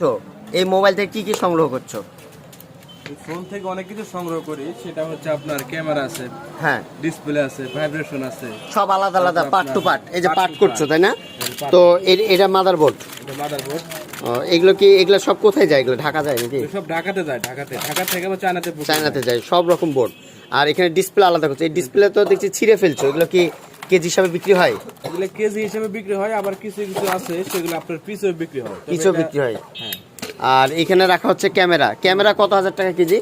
তো এই মোবাইল থেকে কি কি সংগ্রহ করছ? ফোন থেকে অনেক কিছু সংগ্রহ করি সেটা হচ্ছে আপনার ক্যামেরা আছে হ্যাঁ। ডিসপ্লে আছে ভাইব্রেশন আছে। সব আলাদা আলাদা পার্ট টু পার্ট এই যে পার্ট করছ তাই না? তো এ- এটা মাদারবোর্ড এটা মাদারবোর্ড এগুলো কি এগুলো সব কোথায় যায়? এগুলো ঢাকা যায় নাকি? সব ঢাকাতে যায় ঢাকাতে। ঢাকা থেকে আবার চায়নাতে চায়নাতে যায় সব রকম বোর্ড আর এখানে ডিসপ্লে আলাদা করছে। এই ডিসপ্লে তো দেখছি ছিঁড়ে ফেলছো। এগুলো কি কেজি হিসাবে বিক্রি হয়? এগুলো কেজি হিসাবে বিক্রি হয় আবার কিছু কিছু আছে সেগুলো আপনার পিসও বিক্রি হয়। এটা- বিক্রি হয়? হ্যাঁ। আর এখানে রাখা হচ্ছে ক্যামেরা। ক্যামেরা কত হাজার টাকা কেজি?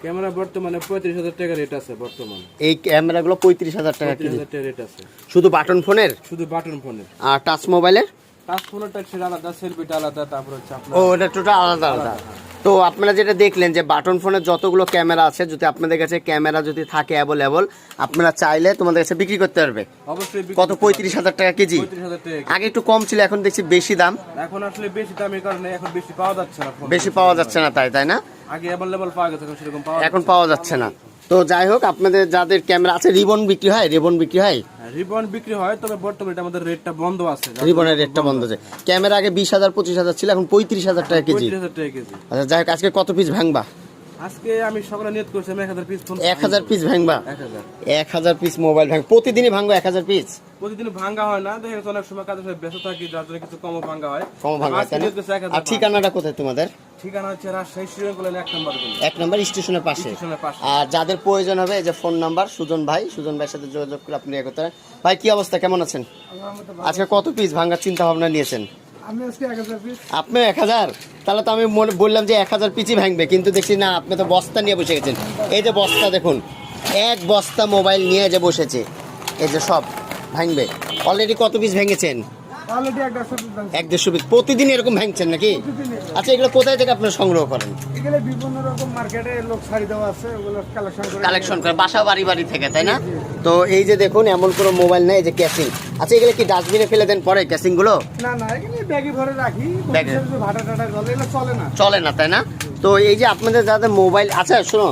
ক্যামেরা বর্তমানে পঁয়ত্রিশ হাজার টাকা রেট আছে বর্তমান। এই ক্যামেরাগুলো পঁয়ত্রিশ হাজার টাকা কেজি। রেট আছে। শুধু বাটন ফোনের? শুধু বাটন ফোনের। আর টাচ মোবাইলের? টাচ ফোনেরটা সেটা আলাদা সেলফিটা আলাদা তারপর হচ্ছে আপনার ও এটা টোটাল আলাদা আলাদা। তো আপনারা যেটা দেখলেন যে বাটন ফোনের যতগুলো ক্যামেরা আছে যদি আপনাদের কাছে ক্যামেরা যদি থাকে অ্যাভেলেবল আপনারা চাইলে তোমাদের কাছে বিক্রি করতে পারবে। অবশ্যই কত? পঁয়ত্রিশ হাজার টাকা কেজি। আগে একটু কম ছিল এখন দেখছি বেশি দাম। এখন আসলে বেশি দামের কারণে এখন বেশি পাওয়া যাচ্ছে না বেশি পাওয়া যাচ্ছে না তাই তাই না? আগে অ্যাভেলেবল পাওয়া গেছে সেরকম পাওয়া এখন পাওয়া যাচ্ছে না। তো যাই হোক আপনাদের যাদের ক্যামেরা আছে রিবন বিক্রি হয় রিবন বিক্রি হয়? রিবন বিক্রি হয় তবে বর্তমানে এটা আমাদের রেটটা বন্ধ আছে। রিবনের রেটটা বন্ধ আছে। ক্যামেরা আগে বিশ হাজার পঁচিশ হাজার ছিল এখন পঁয়ত্রিশ হাজার টাকা কেজি। পঁয়ত্রিশ হাজার টাকা কেজি। আচ্ছা যাই হোক আজকে কত পিস ভাঙবা? আজকে আমি সকালে নিয়ত করছি আমি এক হাজার পিস ফোন এক হাজার পিস ভাঙবা? এক হাজার। পিস মোবাইল ভাঙ প্রতিদিনই ভাঙবো এক হাজার পিস প্রতিদিন ভাঙ্গা হয় না দেখা অনেক সময় সাথে ব্যস্ত থাকি যার জন্য কিছু কম ভাঙ্গা হয়। কম ভাঙা আর ঠিকানাটা কোথায় তোমাদের? ঠিকানা হচ্ছে রাজশাহী শ্রীরঙ্গলের এক নম্বর এক নম্বর স্টেশনের পাশে। আর যাদের প্রয়োজন হবে এই যে ফোন নাম্বার সুজন ভাই সুজন ভাইয়ের সাথে যোগাযোগ করে আপনি ইয়ে করতে ভাই কি অবস্থা? কেমন আছেন? আজকে কত পিস ভাঙার চিন্তা ভাবনা নিয়েছেন? আপনি এক হাজার? তাহলে তো আমি মনে বললাম যে এক হাজার পিসই ভাঙবে, কিন্তু দেখছি না, আপনি তো বস্তা নিয়ে বসে গেছেন। এই যে বস্তা দেখুন, এক বস্তা মোবাইল নিয়ে যে বসেছে, এই যে সব ভাঙবে। অলরেডি কত পিস ভেঙেছেন? এক দেড়শো পিস প্রতিদিন এরকম ভাঙছেন নাকি? আচ্ছা এগুলো কোথায় থেকে আপনারা সংগ্রহ করেন? এখানে বিভিন্ন রকম মার্কেটে লোক শাড়ি দেওয়া আছে ওগুলো কালেকশন করে কালেকশন করে বাসা বাড়ি বাড়ি থেকে তাই না? তো এই যে দেখুন এমন কোনো মোবাইল নেই যে ক্যাসিং আচ্ছা এগুলো কি ডাস্টবিনে ফেলে দেন পরে ক্যাসিংগুলো? না না এখানে ব্যাগে ভরে রাখি। ভাটা টাটা জলে এগুলো চলে না। চলে না তাই না? তো এই যে আপনাদের যাদের মোবাইল আচ্ছা শোনো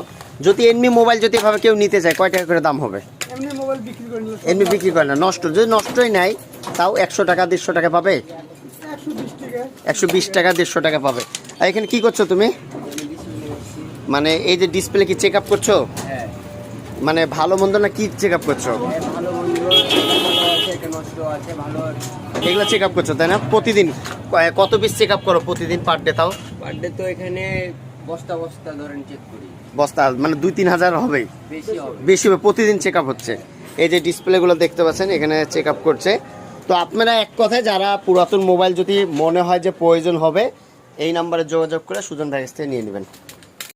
যদি এমনি মোবাইল যদি এভাবে কেউ নিতে চায় কয় টাকা করে দাম হবে? এমনি মোবাইল বিক্রি করে এমনি বিক্রি করে না নষ্ট যদি নষ্টই নাই তাও একশো টাকা দেড়শো টাকা পাবে? একশো বিশ টাকা দেড়শো টাকা পাবে। আর এখানে কি করছ তুমি? মানে এই যে ডিসপ্লে কি চেক আপ করছ? মানে ভালো মন্দ না কি চেক আপ করছ? এগুলো চেক আপ করছ তাই না? প্রতিদিন কত পিস চেক আপ করো প্রতিদিন পার ডে তাও? বার্থডে তো এখানে বস্তা বস্তা ধরেন চেক করি। বস্তা মানে দুই তিন হাজার হবে। বেশি হবে। প্রতিদিন চেক আপ হচ্ছে। এই যে ডিসপ্লেগুলো দেখতে পাচ্ছেন এখানে চেক আপ করছে। তো আপনারা এক কথায় যারা পুরাতন মোবাইল যদি মনে হয় যে প্রয়োজন হবে, এই নাম্বারে যোগাযোগ করে সুজন ভাইয়ের থেকে নিয়ে নেবেন।